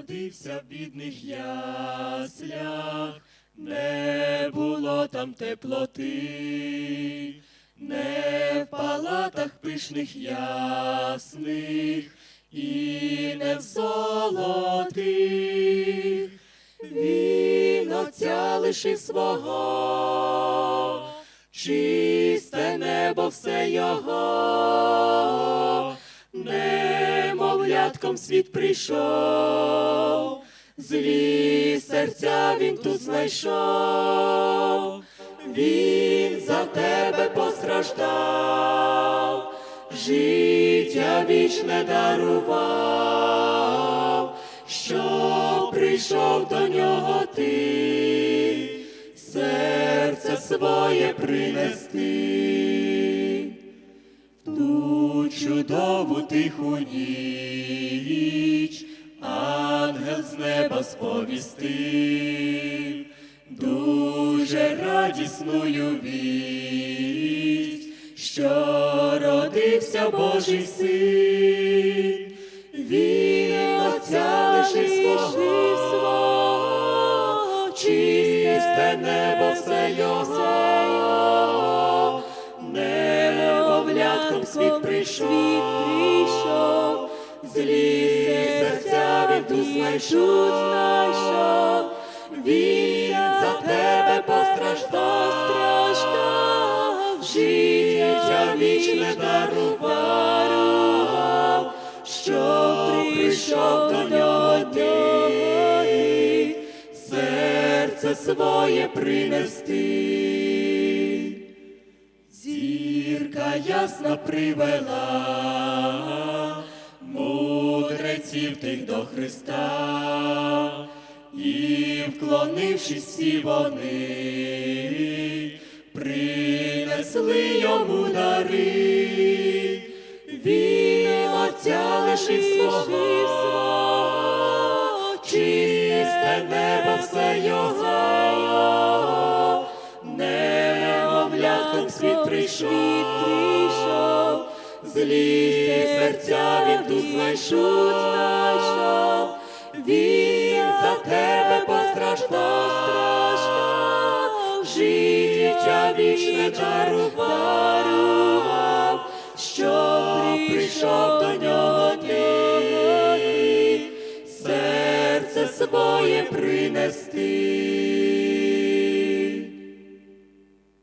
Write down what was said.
Родився в бідних яслях, не було там теплоти, не в палатах пишних ясних, і не в золотих. Він отця лишив свого, чисте небо все його, немовлятком світ прийшов, злі серця він тут знайшов, він за тебе постраждав, життя вічне дарував, що прийшов до нього ти, серце своє принести. Чудову тиху ніч. Ангел з неба сповістив, дуже радісною вість, що родився Божий син, він отця лишив свого, чисте небо все його, світ прийшов, злі серця він тут знайшов, він за тебе постраждав, життя вічне дарував, що прийшов до нього ти, серце своє принести. Ясна привела. Мудреців тих до Христа, і, вклонившись всі вони, принесли йому дари, він отця лишив свого, чисте небо все його, світ прийшов, злі серця він тут знайшов, він за тебе постраждав, життя вічне дарував, що прийшов до нього ти, серце своє принести.